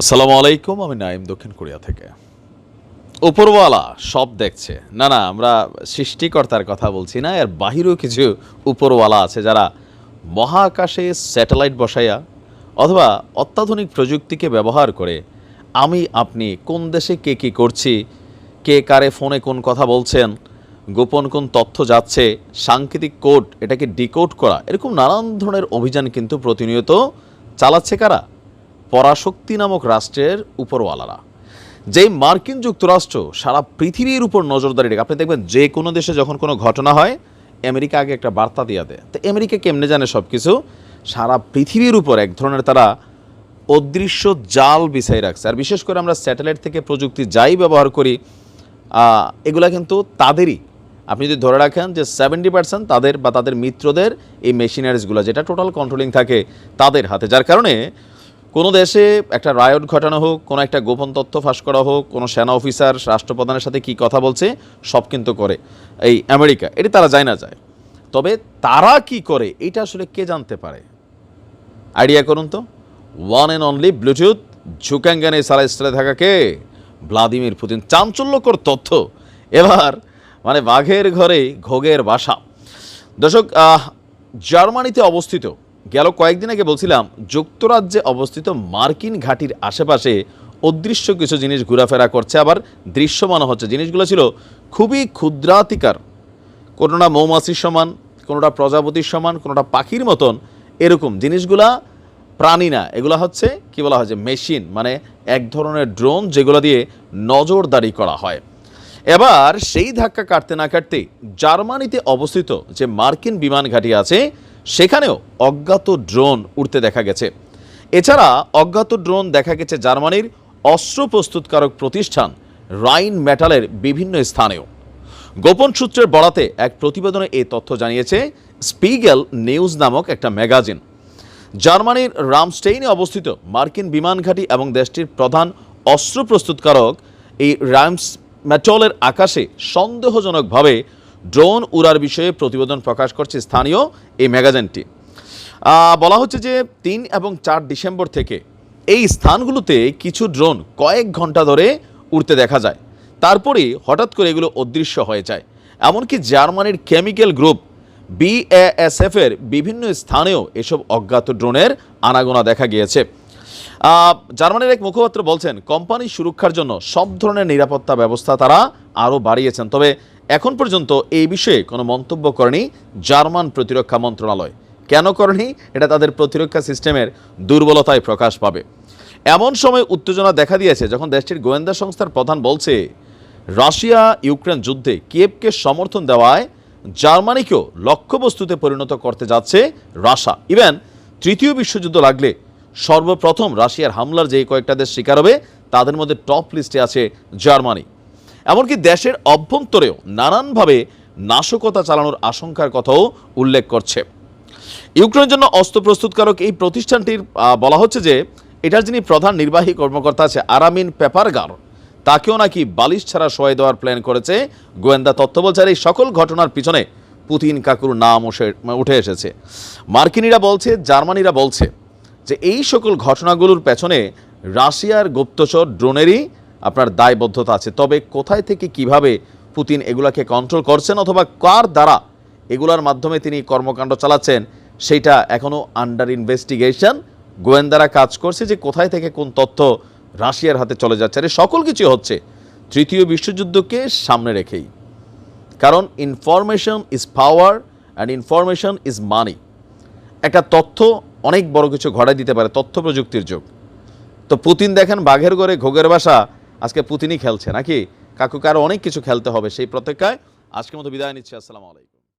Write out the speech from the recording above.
আসসালামু আলাইকুম, আমি নাইম দক্ষিণ কোরিয়া থেকে। উপরওয়ালা সব দেখছে। না না, আমরা সৃষ্টিকর্তার কথা বলছি না, এর বাহিরেও কিছু উপরওয়ালা আছে যারা মহাকাশে স্যাটেলাইট বসাইয়া অথবা অত্যাধুনিক প্রযুক্তিকে ব্যবহার করে আমি, আপনি কোন দেশে কে কী করছি, কে কারে ফোনে কোন কথা বলছেন, গোপন কোন তথ্য যাচ্ছে, সাংকেতিক কোড, এটাকে ডিকোড করা, এরকম নানান ধরনের অভিযান কিন্তু প্রতিনিয়ত চালাচ্ছে কারা? পরাশক্তি নামক রাষ্ট্রের উপরওয়ালারা। যেই মার্কিন যুক্তরাষ্ট্র সারা পৃথিবীর উপর নজরদারি রেখে আপনি দেখবেন যে কোনো দেশে যখন কোনো ঘটনা হয়, আমেরিকা আগে একটা বার্তা দিয়ে দেয়। তো আমেরিকা কেমনে জানে সব কিছু সারা পৃথিবীর উপর এক ধরনের তারা অদৃশ্য জাল বিছাই রাখছে। আর বিশেষ করে আমরা স্যাটেলাইট থেকে প্রযুক্তি যাই ব্যবহার করি এগুলা কিন্তু তাদেরই। আপনি যদি ধরে রাখেন যে সেভেন্টি পার্সেন্ট তাদের বা তাদের মিত্রদের এই মেশিনারিজগুলো, যেটা টোটাল কন্ট্রোলিং থাকে তাদের হাতে। যার কারণে কোনো দেশে একটা রায়ট ঘটানো হোক, কোনো একটা গোপন তথ্য ফাঁস করা হোক, কোনো সেনা অফিসার, রাষ্ট্রপ্রধানের সাথে কি কথা বলছে, সব কিন্তু করে। এই আমেরিকা, এটি তারা যায় না যায়। তবে তারা কি করে, এটা আসলে কে জানতে পারে? আইডিয়া করুন তো। ওয়ান অ্যান্ড অনলি ব্লুটুথ ঝুকাঙ্গানে সারা স্টারে থাকা কে? ভ্লাদিমির পুতিন, চাঞ্চল্যকর তথ্য। এবার মানে বাঘের ঘরে ঘোগের বাসা। দর্শক জার্মানিতে অবস্থিত গেল কয়েকদিন আগে বলছিলাম, যুক্তরাজ্যে অবস্থিত মার্কিন ঘাঁটির আশেপাশে অদৃশ্য কিছু জিনিস ঘোরাফেরা করছে। আবার দৃশ্যমান হচ্ছে, জিনিসগুলো ছিল খুবই ক্ষুদ্রাতিকার। কোনোটা মৌমাছির সমান, কোনোটা প্রজাপতির সমান, কোনোটা পাখির মতন এরকম। জিনিসগুলা প্রাণী না, এগুলো হচ্ছে কি বলা হয় যে মেশিন মানে এক ধরনের ড্রোন যেগুলো দিয়ে নজরদারি করা হয়। এবার সেই ধাক্কা কাটতে না কাটতে জার্মানিতে অবস্থিত যে মার্কিন বিমান ঘাঁটি আছে সেখানেও অজ্ঞাত ড্রোন উড়তে দেখা গেছে। এছাড়া অজ্ঞাত ড্রোন দেখা গেছে জার্মানির অস্ত্র প্রস্তুতকারক প্রতিষ্ঠান রাইন মেটালের বিভিন্ন স্থানেও। গোপন সূত্রের বরাতে এক প্রতিবেদনে এই তথ্য জানিয়েছে, স্পিগেল নিউজ নামক একটা ম্যাগাজিন। জার্মানির রামস্টেইনে অবস্থিত মার্কিন বিমান ঘাঁটি এবং দেশটির প্রধান অস্ত্র প্রস্তুতকারক এই রামস ম্যাটলের আকাশে সন্দেহজনকভাবে ড্রোন উড়ার বিষয়ে প্রতিবেদন প্রকাশ করছে স্থানীয় এই ম্যাগাজিনটি। বলা হচ্ছে যে তিন এবং চার ডিসেম্বর থেকে এই স্থানগুলোতে কিছু ড্রোন কয়েক ঘণ্টা ধরে উড়তে দেখা যায়। তারপরেই হঠাৎ করে এগুলো অদৃশ্য হয়ে যায়। এমনকি জার্মানির কেমিক্যাল গ্রুপ বিএএসএফের বিভিন্ন স্থানেও এসব অজ্ঞাত ড্রোনের আনাগোনা দেখা গিয়েছে। জার্মানির এক মুখপাত্র বলছেন কোম্পানির সুরক্ষার জন্য সব ধরনের নিরাপত্তা ব্যবস্থা তারা আরও বাড়িয়েছেন। তবে এখন পর্যন্ত এই বিষয়ে কোনো মন্তব্য করেনি জার্মান প্রতিরক্ষা মন্ত্রণালয়। কেন করেনি? এটা তাদের প্রতিরক্ষা সিস্টেমের দুর্বলতায় প্রকাশ পাবে। এমন সময় উত্তেজনা দেখা দিয়েছে যখন দেশটির গোয়েন্দা সংস্থার প্রধান বলছে, রাশিয়া ইউক্রেন যুদ্ধে কিয়েভকে সমর্থন দেওয়ায় জার্মানিকেও লক্ষ্যবস্তুতে পরিণত করতে যাচ্ছে রাশা। ইভেন, তৃতীয় বিশ্বযুদ্ধ লাগলে সর্বপ্রথম রাশিয়ার হামলার যে কয়েকটা দেশ শিকার হবে, তাদের মধ্যে টপ লিস্টে আছে জার্মানি। এমনকি দেশের অভ্যন্তরেও নানানভাবে নাশকতা চালানোর আশঙ্কার কথাও উল্লেখ করছে। ইউক্রেনের জন্য অস্ত্র প্রস্তুতকারক এই প্রতিষ্ঠানটির বলা হচ্ছে যে এটার যিনি প্রধান নির্বাহী কর্মকর্তা আছে আরামিন পেপারগার, তাকেও নাকি বালিশ ছাড়া সহায় দেওয়ার প্ল্যান করেছে গোয়েন্দা তথ্য বলছে এই সকল ঘটনার পিছনে পুতিন কাকুর নাম উঠে এসেছে। মার্কিনিরা বলছে, জার্মানিরা বলছে যে এই সকল ঘটনাগুলোর পেছনে রাশিয়ার গুপ্তচর ড্রোনেরই আপনার দায়বদ্ধতা আছে। তবে কোথায় থেকে কীভাবে পুতিন এগুলাকে কন্ট্রোল করছেন অথবা কার দ্বারা এগুলার মাধ্যমে তিনি কর্মকাণ্ড চালাচ্ছেন সেইটা এখনও আন্ডার ইনভেস্টিগেশন গোয়েন্দারা কাজ করছে যে কোথায় থেকে কোন তথ্য রাশিয়ার হাতে চলে যাচ্ছে। আর সকল কিছু হচ্ছে তৃতীয় বিশ্বযুদ্ধকে সামনে রেখেই। কারণ information is power and information is money একটা তথ্য অনেক বড় কিছু ঘটায় দিতে পারে, তথ্য প্রযুক্তির যুগ। তো পুতিন দেখেন বাঘের ঘরে ঘোগের বাসা আজকে পুতিনই খেলছে, নাকি? কাকুকে আরও অনেক কিছু খেলতে হবে সেই প্রত্যেকায় আজকের মতো বিদায় নিচ্ছি, আসসালামু আলাইকুম।